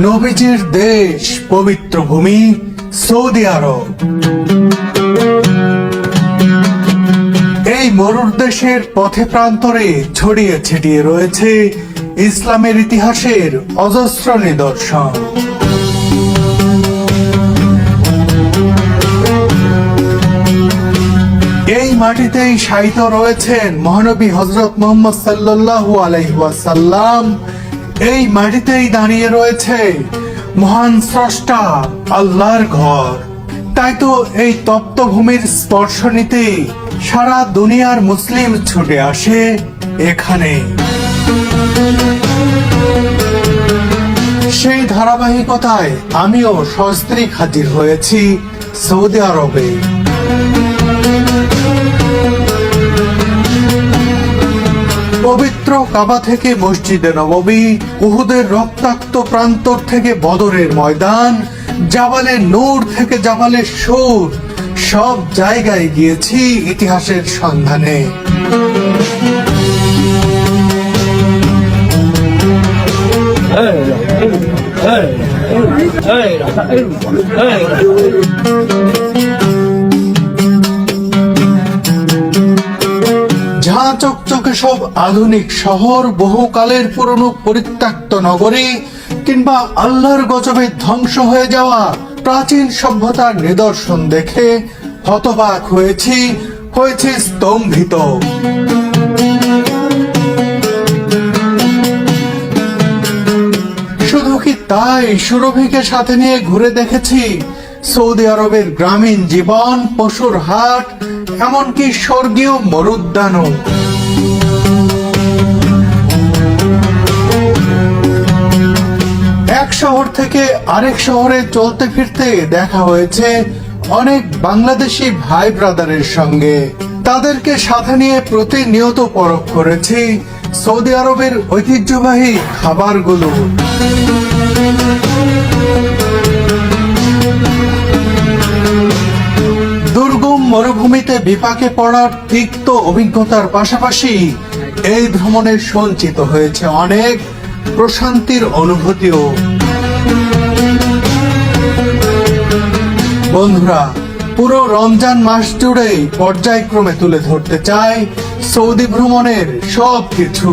নবীজির দেশ, পবিত্র ভূমি, সৌদি আরব। এই মরুর দেশের পথে প্রান্তরে ছড়িয়ে ছিটিয়ে রয়েছে ইসলামের ইতিহাসের অজস্র নিদর্শন। মাটিতেই শায়িত রয়েছেন মহানবী হজরত মোহাম্মদ সাল্লাল্লাহু আলাইহাসাল্লাম এই মাটিতেই দাঁড়িয়ে রয়েছে মহান স্রষ্টা আল্লাহর ঘর। তাই তো এই তপ্ত ভূমির স্পর্শ নিতে সারা দুনিয়ার মুসলিম ছুটে আসে এখানে। সেই ধারাবাহিকতায় আমিও সস্ত্রীক হাজির হয়েছি সৌদি আরবে। পবিত্র কাবা থেকে মসজিদে নববী উহুদের রক্তাক্ত প্রান্তর থেকে বদরের ময়দান জাবালের নূর থেকে জাবালের সুর সব জায়গায় গিয়েছি ইতিহাসের সন্ধানে ঝাঁ চকচকে সব আধুনিক শহর বহুকালের পুরনো পরিত্যক্ত নগরী কিংবা আল্লাহর গজবে ধ্বংস হয়ে যাওয়া প্রাচীন সভ্যতার নিদর্শন দেখে হতবাক হয়েছি, হয়েছে স্তম্ভিত। শুধু কি তাই সুরভিকে সাথে নিয়ে ঘুরে দেখেছি? সৌদি আরবের গ্রামীণ জীবন, পশুর হাট, এমনকি স্বর্গীয় মরুদ্যানও। এক শহর থেকে আরেক শহরে চলতে ফিরতে দেখা হয়েছে অনেক বাংলাদেশি ভাই ব্রাদারের সঙ্গে। তাদেরকে সাথে নিয়ে প্রতিনিয়ত পরখ করেছি সৌদি আরবের ঐতিহ্যবাহী খাবারগুলো। বিপাকে পড়ার তিক্ত অভিজ্ঞতার পাশাপাশি এই ভ্রমণে সঞ্চিত হয়েছে অনেক প্রশান্তির অনুভূতিও। বন্ধুরা, পুরো রমজান মাস জুড়েই পর্যায়ক্রমে তুলে ধরতে চাই সৌদি ভ্রমণের সব কিছু